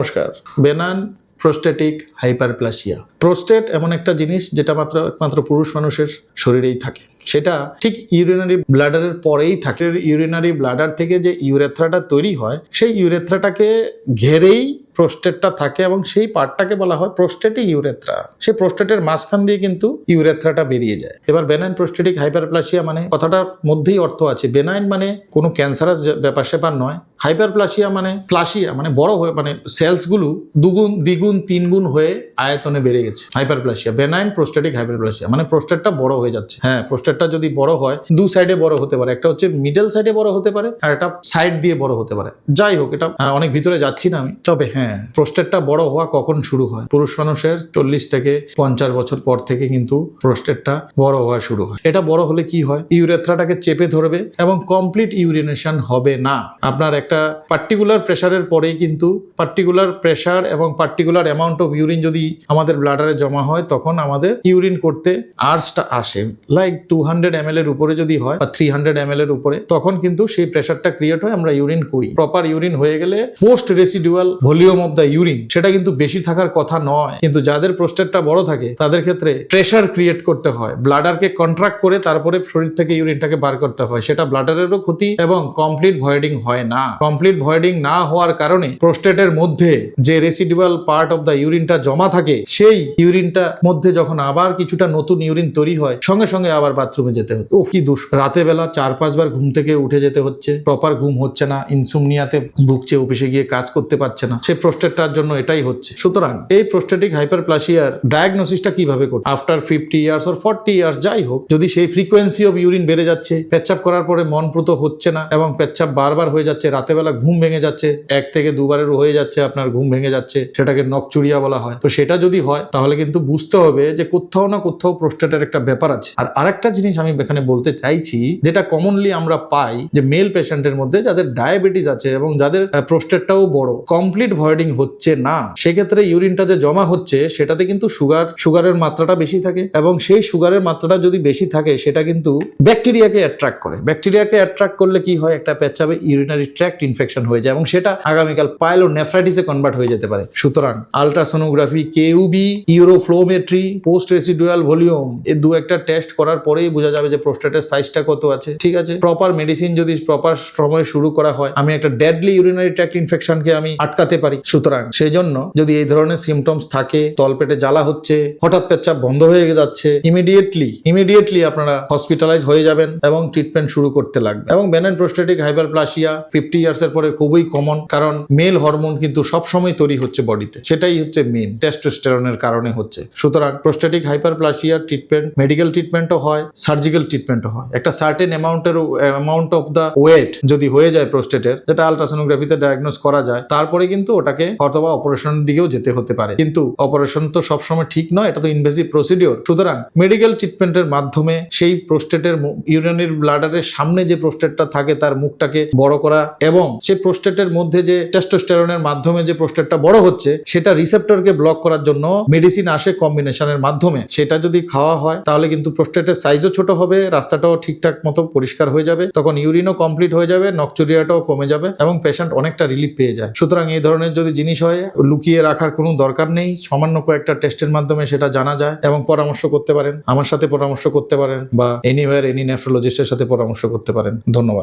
নমস্কার। বেনান prostatic hyperplasia. Prostate এমন একটা জিনিস যেটা মাত্র একমাত্র পুরুষ মানুষের শরীরেই থাকে। সেটা ঠিক ইউরিনারি ব্লাডারের পরেই থাকে। ইউরিনারি ব্লাডার থেকে যে ইউরেথ্রাটা তৈরি হয়, সেই ইউরেথ্রাটাকে ঘেরেই প্রোস্টেটটা থাকে এবং সেই পার্টটাকে বলা হয় প্রোস্টেটিক ইউরেথ্রা। সেই প্রোস্টেটের মাঝখান দিয়ে কিন্তু ইউরেথ্রাটা বেরিয়ে যায়। এবার বেনাইন প্রোস্টেটিক হাইপারপ্লাসিয়া মানে কথাটার মধ্যেই অর্থ আছে। বেনাইন মানে কোনো ক্যান্সারাস ব্যাপার স্যাপার নয়। হাইপারপ্লাসিয়া মানে প্লাসিয়া মানে বড় হয়ে মানে সেলসগুলো দুগুণ, দ্বিগুণ, তিনগুণ হয়ে আয়তনে বেড়ে গেছে। হাইপারপ্লাসিয়া বেনাইন প্রোস্টেটিক হাইপারপ্লাসিয়া মানে প্রোস্টেটটা বড় হয়ে যাচ্ছে। হ্যাঁ প্রোস্টেটটা যদি বড় হয়, দু সাইডে বড় হতে পারে, একটা হচ্ছে মিডল সাইডে বড় হতে পারে, আর একটা সাইড দিয়ে বড় হতে পারে। যাই হোক, এটা অনেক ভিতরে যাচ্ছি না আমি। তবে হ্যাঁ প্রোস্টেটটা বড় হওয়া কখন শুরু হয়? পুরুষ মানুষের চল্লিশ থেকে পঞ্চাশ বছর পর থেকে কিন্তু প্রোস্টেটটা বড় হওয়া শুরু হয়। এটা বড় হলে কি হয়? ইউরেথ্রাটাকে চেপে ধরবে এবং কমপ্লিট ইউরিনেশন হবে না। আপনার একটা পার্টিকুলার প্রেশারের পরেই কিন্তু পার্টিকুলার প্রেশার এবং পার্টিকুলার অ্যামাউন্ট অফ ইউরিন যদি আমাদের ব্লাডারে জমা হয়, তখন আমাদের ইউরিন করতে আর্সটা আসে। লাইক টু হান্ড্রেড এম এর উপরে যদি হয় বা থ্রি হান্ড্রেড এম এর উপরে, তখন কিন্তু সেই প্রেশারটা ক্রিয়েট হয়, আমরা ইউরিন করি। প্রপার ইউরিন হয়ে গেলে post residual volume of the urine সেটা কিন্তু বেশি থাকার কথা নয়। কিন্তু যাদের প্রোস্টেটটা বড় থাকে, তাদের ক্ষেত্রে প্রেশার ক্রিয়েট করতে হয়। ব্লাডারকে কন্ট্রাক্ট করে তারপরে শরীর থেকে ইউরিনটাকে বার করতে হয়। সেটা ব্লাডারেরও ক্ষতি এবং কমপ্লিট ভয়েডিং হয় না। কমপ্লিট ভয়েডিং না হওয়ার কারণে প্রোস্টেটের মধ্যে যে রেসিডুয়াল পার্ট অফ দ্য ইউরিনটা জমা থাকে, সেই ইউরিনটা মধ্যে যখন আবার কিছুটা নতুন ইউরিন তৈরি হয়, সঙ্গে সঙ্গে আবার বাথরুমে যেতে হচ্ছে ও কি দুষ রাতে বেলা চার পাঁচবার ঘুম থেকে উঠে যেতে হচ্ছে। প্রপার ঘুম হচ্ছে না ইনসুমনিয়াতে ভুগছে, অফিসে গিয়ে কাজ করতে পারছে না। সেই প্রোস্টেটটার জন্য এটাই হচ্ছে। সুতরাং এই প্রোস্টেটিক হাইপারপ্লাসিয়ার ডায়াগনোসিসটা কীভাবে করবে? After fifty years or forty years যাই হোক, যদি সেই ফ্রিকোয়েন্সি অফ ইউরিন বেড়ে যাচ্ছে, পেচ্ছাপ করার পরে মন প্রত হচ্ছে না এবং পেচ্ছাপ বারবার হয়ে যাচ্ছে, রাতে বেলা ঘুম ভেঙে যাচ্ছে, এক থেকে দুবারের হয়ে যাচ্ছে আপনার ঘুম ভেঙে যাচ্ছে, সেটাকে নকচুরিয়া বলা হয়। তো সেটা যদি হয়, তাহলে কিন্তু বুঝতে হবে যে কোথাও না কোথাও প্রোস্টেটের একটা ব্যাপার আছে। আর আরেকটা জিনিস আমি এখানে বলতে চাইছি, যেটা কমনলি আমরা পাই যে মেল পেশেন্টের মধ্যে যাদের ডায়াবেটিস আছে এবং যাদের প্রোস্টেটটাও বড় কমপ্লিট ভয়েডিং হচ্ছে না, সেক্ষেত্রে ইউরিনটা যে জমা হচ্ছে, সেটাতে কিন্তু সুগার সুগারের মাত্রাটা বেশি থাকে এবং সেই সুগারের মাত্রাটা যদি বেশি থাকে, সেটা কিন্তু ব্যাকটেরিয়াকে অ্যাট্রাক্ট করে। ব্যাকটেরিয়াকে অ্যাট্রাক্ট করলে কি হয়? একটা পেচ্ছাবে ইউরিনারি ট্র্যাক্ট ইনফেকশন হয়ে যায় এবং সেটা আগামীকাল পাইলো নেফ্রাইটিসে কনভার্ট হয়ে যেতে পারে। সুতরাং ultrasonography KUB uroflowmetry post residual volume এই দু একটা টেস্ট করার পরেই বোঝা যাবে যে প্রোস্টেটের সাইজটা কত আছে। ঠিক আছে? প্রপার মেডিসিন যদি প্রপার সময়ে শুরু করা হয়, আমি একটা ডেডলি ইউরিনারি ট্র্যাক্ট ইনফেকশনকে আমি আটকাতে পারি। সুতরাং সেই জন্য যদি এই ধরনের সিমটমস থাকে, তলপেটে জ্বালা হচ্ছে, হঠাৎ পেচ্ছাপ বন্ধ হয়ে যাচ্ছে ইমিডিয়েটলি ইমিডিয়েটলি আপনারা হসপিটালাইজ হয়ে যাবেন এবং ট্রিটমেন্ট শুরু করতে লাগবে। এবং benign prostatic hyperplasia fifty years এর পরে খুবই কমন কারণ মেল হরমোন কিন্তু সবসময় তৈরি হচ্ছে বডিতে। সেটাই হচ্ছে মেন টেস্টোস্টেরনের কারণে হচ্ছে। সুতরাং প্রোস্টেটিক হাইপারপ্লাসিয়ার ট্রিটমেন্ট মেডিকেল ট্রিটমেন্টও হয় সার্জিক্যাল ট্রিটমেন্টও হয়। একটা সার্টেন অ্যামাউন্টের অ্যামাউন্ট অফ দ্য ওয়েট যদি হয়ে যায় প্রোস্টেটের যেটা আলট্রাসোনোগ্রাফিতে ডায়াগনোস করা যায়, তারপরে কিন্তু ওটাকে অথবা অপারেশনের দিকেও যেতে হতে পারে। কিন্তু অপারেশন তো সবসময় ঠিক নয়, এটা তো ইনভেসিভ প্রসিডিওর সুতরাং মেডিকেল ট্রিটমেন্টের মাধ্যমে সেই প্রোস্টেটের ইউরিনারি ব্লাডারের সামনে যে প্রোস্টেটটা থাকে, তার মুখটাকে বড় করা এবং সেই প্রোস্টেটের মধ্যে যে টেস্টোস্টেরনের মাধ্যমে যে প্রোস্টেটটা বড় হচ্ছে, সেটা রিসেপ্টরকে ব্লক করার জন্য মেডিসিন আসে কম্বিনেশনের মাধ্যমে। সেটা যদি খাওয়া হয়, তাহলে কিন্তু প্রোস্টেটের সাইজও ছোট হবে, রাস্তাটাও ঠিকঠাক মতো পরিষ্কার হয়ে যাবে, তখন ইউরিনও কমপ্লিট হয়ে যাবে নকচুরিয়াটাও কমে যাবে এবং পেশেন্ট অনেকটা রিলিফ পেয়ে যায়। সুতরাং এই ধরনের যদি জিনিস হয়, লুকিয়ে রাখার কোনো দরকার নেই, সামান্য কয়েকটা টেস্টের মাধ্যমে সেটা জানা যায় এবং পরামর্শ করতে পারেন, আমার সাথে পরামর্শ করতে পারেন বা এনিওয়ার এনি নেফ্রোলজিস্টের সাথে পরামর্শ করতে পারেন। ধন্যবাদ।